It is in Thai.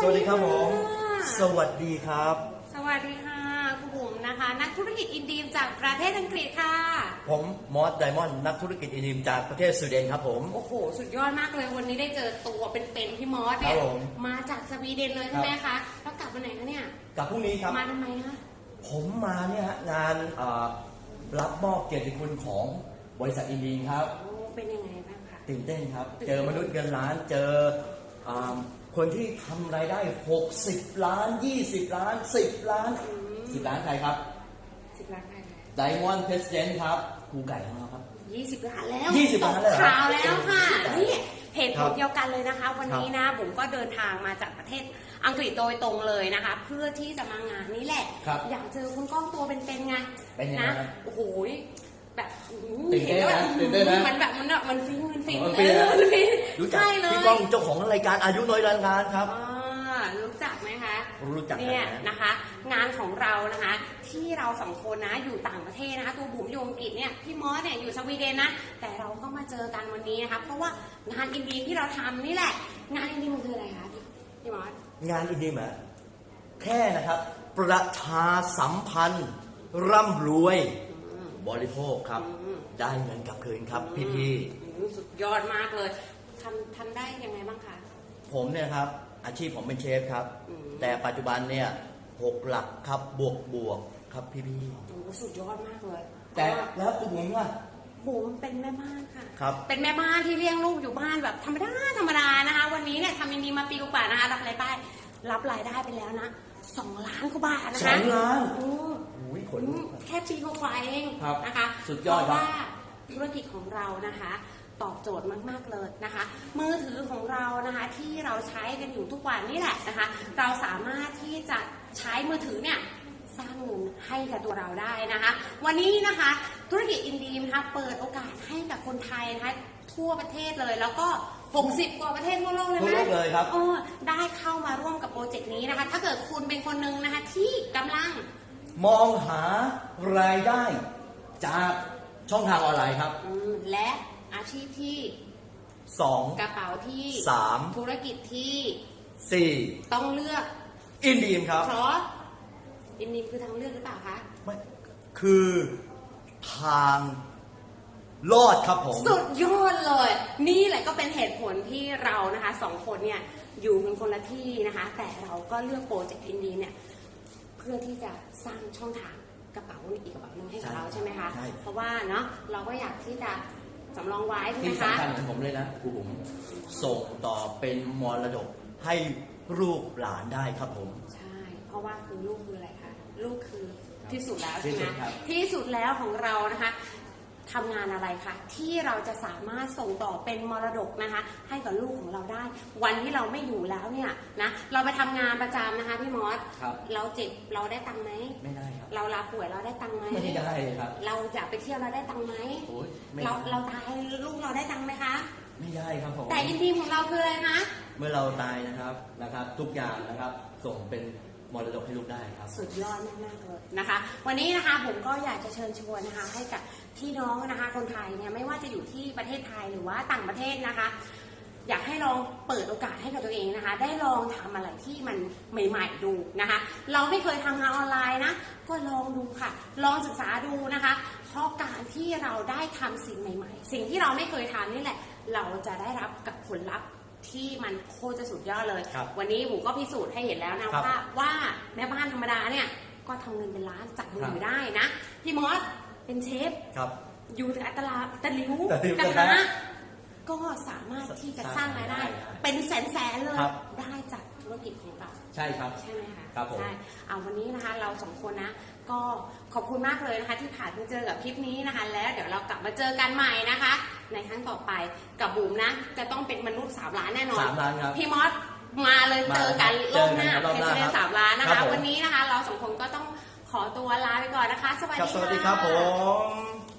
สวัสดีครับผมค่ะสวัสดีครับ สวัสดีค่ะคุณบุ๋มนะคะ นักธุรกิจอินดีมจากประเทศอังกฤษค่ะ ผมมอสไดมอนด์นักธุรกิจอินดีมจากประเทศสวีเดนครับผม โอ้โห สุดยอดมากเลยวันนี้ได้เจอตัวเป็นๆพี่มอสเนี่ยครับผมมาจากสวีเดนเลยใช่ไหมคะ แล้วกลับวันไหนคะเนี่ย กับพรุ่งนี้ครับ มาทำไมคะ ผมมาเนี่ยฮะงานเอ่อรับมอบเกียรติคุณของบริษัทอินดีมครับ โอ้ เป็นยังไงบ้างคะ ตื่นเต้นครับตื่นเจเต้นอมนุษย์เงินล้านเจออ่า คนที่ทำรายได้ 60 ล้าน 20 ล้าน 10 ล้าน 10 ล้านใครครับ สิบล้านได้ไหมไดมอนด์เพรสเดนครับครูไก่ของเราครับยี่สิบล้านแล้ว20ล้านเลยเหรอข่าวแล้วค่ะครับนี่เหตุผครัลบเดียวกันเลยนะคะ วันนี้นะบุ๋มก็เดินทางมาจากประเทศอังกฤษโดยตรงเลยนะคะ เพื่อที่จะมางานนี้แหละ ครับอยากเจอคุณก้องตัวเป็นๆไงเป็นยังไงนะ ครับ โอ้โห แบบอื้อหือตื่นเต้นห็แล้วนะแบบตื่นเต้นนะมันแบบมันแบบมันฟินมันฟินมันเอฟินอนะมันฟินรู้จักใช่เลยพี่ก้องเจ้าของรายการอายุน้อยรันงานครับ อ่ารู้จักไหมคะ รู้จักเนี่ยนะ นะคะ งานของเรานะคะ ที่เราสองคนนะอยู่ต่างประเทศนะคะ ตัวบุ๋มอยู่อังกฤษเนี่ยพี่มอสเนี่ยอยู่สวีเดนนะแต่เราก็มาเจอกันวันนี้นะคะเพราะว่างานอินดีที่เราทำนี่แหละ งานอินดีมันคืออะไรคะพี่พี่มอสงานอินดีมะแค่นะครับ ประชาสัมพันธ์ ร่ำรวยอืม บริโภคครับ อืม ได้เงินกลับคืนครับพี่อืมสุดยอดมากเลยทำทำได้ยังไงบ้างคะ ๆผมเนี่ยครับ อาชีพผมเป็นเชฟครับ อืม แต่ปัจจุบันเนี่ยหกหลักครับบวกบวกครับพี่โอ้สุดยอดมากเลยๆแต่แล้วตัวผมว่า บุ๋มเป็นแม่บ้านค่ะ ครับ เป็นแม่บ้านที่เลี้ยงลูกอยู่บ้านแบบธรรมดาธรรมดานะคะ วันนี้เนี่ยทำอินดีมาปีกว่าๆนะคะ รับรายได้รับรายได้ไปแล้วนะ สองล้านกว่าบาทนะคะสองล้าน โอ้อุ้ยขอืนลุมกครับแค่ปีกว่าๆเองครับนะคะสุดยอดเพครับราะว่าธุรกิจของเรานะคะ ตอบโจทย์มากๆเลยนะคะ มือถือของเรานะคะที่เราใช้กันอยู่ทุกวันนี่แหละนะคะ เราสามารถที่จะใช้มือถือเนี่ยสร้างเงินให้กับตัวเราได้นะคะ วันนี้นะคะธุรกิจอินดีมนะคะเปิดโอกาสให้กับคนไทยนะคะ ทั่วประเทศเลย แล้วก็ 60 กว่าประเทศทั่วโลกเลยทั่วไหมโลกเลยครับเออได้เข้ามาร่วมกับโปรเจกต์นี้นะคะ ถ้าเกิดคุณเป็นคนหนึ่งนะคะที่กำลัง มองหารายได้จากช่องทางออนไลน์ครับ อืมและอาชีพที่สองกระเป๋าที่สาม ธุรกิจที่สี่ต้องเลือก อินดีมครับ เพราะอินดีมคือทางเลือกหรือเปล่าคะ ไม่คือทาง รอดครับผม สุดยอดเลย นี่แหละก็เป็นเหตุผลที่เรานะคะสองคนเนี่ยอยู่กันคนละที่นะคะ แต่เราก็เลือกโปรเจกต์อินดีเนี่ยเพื่อที่จะสร้างช่องทางกระเป๋าอีกกระเป๋าหนึงให้กับเราใช่ไหมคะ ใช่ เพราะว่าเนาะเราก็อยากที่จะสำรองไว้ใช่ไหมที่คะ สำคัญของผมเลยนะครูผมส่งต่อเป็นมรดกให้ลูกหลานได้ครับผม ใช่ เพราะว่าคือลูกคืออะไรคะ ลูกคือที่สุดแล้วที่ใช่ไหมสุดครับ ที่สุดแล้วของเรานะคะ ทำงานอะไรคะที่เราจะสามารถส่งต่อเป็นมรดกนะคะ ให้กับลูกของเราได้ วันที่เราไม่อยู่แล้วเนี่ยนะเราไปทำงานประจำนะคะพี่มอสครับ เราเจ็บเราได้ตังค์ไหมไม่ได้ครับ เราลาป่วยเราได้ตังค์ไหมไม่ได้ครับเราจะไปเที่ยวเราได้ตังค์ไหมโอ้ยไม่เราเราตายลูกเราได้ตังค์ไหมคะ ไม่ได้ครับผมแต่อินทีมของเราคืออะไรคะ เมื่อเราตายนะครับนะครับ ทุกอย่างนะครับ ส่งเป็น มรดกให้ลูกได้ครับ สุดยอดมากๆเลยนะคะ วันนี้นะคะผมก็อยากจะเชิญชวนนะคะ ให้กับพี่น้องนะคะ คนไทยเนี่ยไม่ว่าจะอยู่ที่ประเทศไทยหรือว่าต่างประเทศนะคะ อยากให้ลองเปิดโอกาสให้กับตัวเองนะคะ ได้ลองทำอะไรที่มันใหม่ ๆดูนะคะ เราไม่เคยทำงานออนไลน์นะ ก็ลองดูค่ะ ลองศึกษาดูนะคะ เพราะการที่เราได้ทำสิ่งใหม่ ๆ สิ่งที่เราไม่เคยทำนี่แหละ เราจะได้รับกับผลลัพธ์ ที่มันโคตรจะสุดยอดเลย ครับวันนี้หมูก็พิสูจน์ให้เห็นแล้วนะ ครับว่าว่าแม่บ้านธรรมดาเนี่ยก็ทำเงินเป็นล้านจากมือครับถือได้นะ พี่มอสเป็นเชฟ ครับ อยู่แต่ตลาดตะหลิวตะหลิวกระกระทะทะก็สามารถที่จะสสร้าร้างงรายได้รายได้ เป็นแสนๆเลย ครับ ได้จากธุรกิจของเรา ใช่ครับ ใช่ไหมคะครับผมใช่เอาวันนี้นะคะเราสองคนนะก็ขอบคุณมากเลยนะคะที่ผ่านมาเจอกับคลิปนี้นะคะ แล้วเดี๋ยวเรากลับมาเจอกันใหม่นะคะ ในครั้งต่อไปกับบุ๋มนะ จะต้องเป็นมนุษย์สามล้านแน่นอนสามล้านครับพี่มอสมาเลยมาเจอกันเจรออบหกันน้าครับรอบเพหน้าชรเดครับสามล้านนะครัคะ บผม วันนี้นะคะ เราสองคนก็ต้องขอตัวลาไปก่อนนะคะ สวัสครับดีสวัสดีครับะผม